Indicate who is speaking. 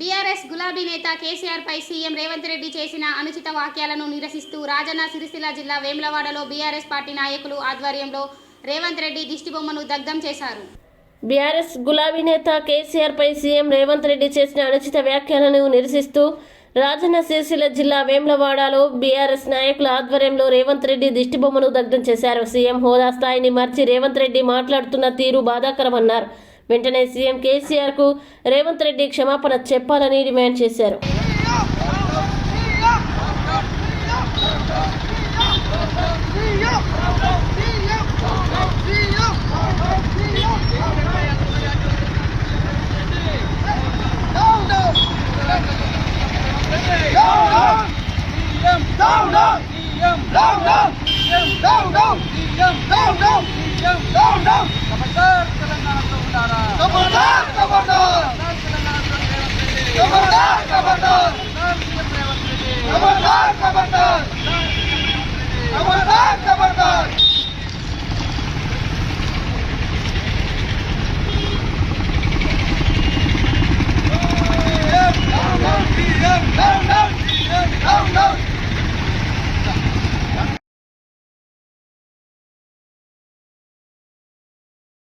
Speaker 1: BRS గులాబీ నేత కేసీఆర్ పై రేవంత్ రెడ్డి చేసిన అనుచిత వాక్యాలను నిరసిస్తూ రాజన్న సిరిసిల్ల జిల్లా వేములవాడలో బీఆర్ఎస్ పార్టీ నాయకులు ఆధ్వర్యంలో రేవంత్ రెడ్డి దిష్టిబొమ్మను దగ్ధం చేశారు.
Speaker 2: బీఆర్ఎస్ గులాబీ నేత కేసీఆర్ పై సీఎం రేవంత్ రెడ్డి చేసిన అనుచిత వ్యాఖ్యలను నిరసిస్తూ రాజన్న సిరిసిల్ల జిల్లా వేమ్లవాడలో బీఆర్ఎస్ నాయకుల ఆధ్వర్యంలో రేవంత్ రెడ్డి దిష్టిబొమ్మను దగ్ధం చేశారు. సీఎం హోదా స్థాయిని మార్చి రేవంత్ రెడ్డి మాట్లాడుతున్న తీరు బాధాకరమన్నారు. వెంటనే సీఎం కేసీఆర్కు రేవంత్ రెడ్డి క్షమాపణ చెప్పాలని డిమాండ్ చేశారు.
Speaker 3: down, down. Diam, down, down. Diam, down, down. Diam, down, down. Diam, down, down. Khabardar, Telangana Prabhudara. Khabardar, khabardar. Khabardar, khabardar. Khabardar, khabardar. Khabardar, khabardar.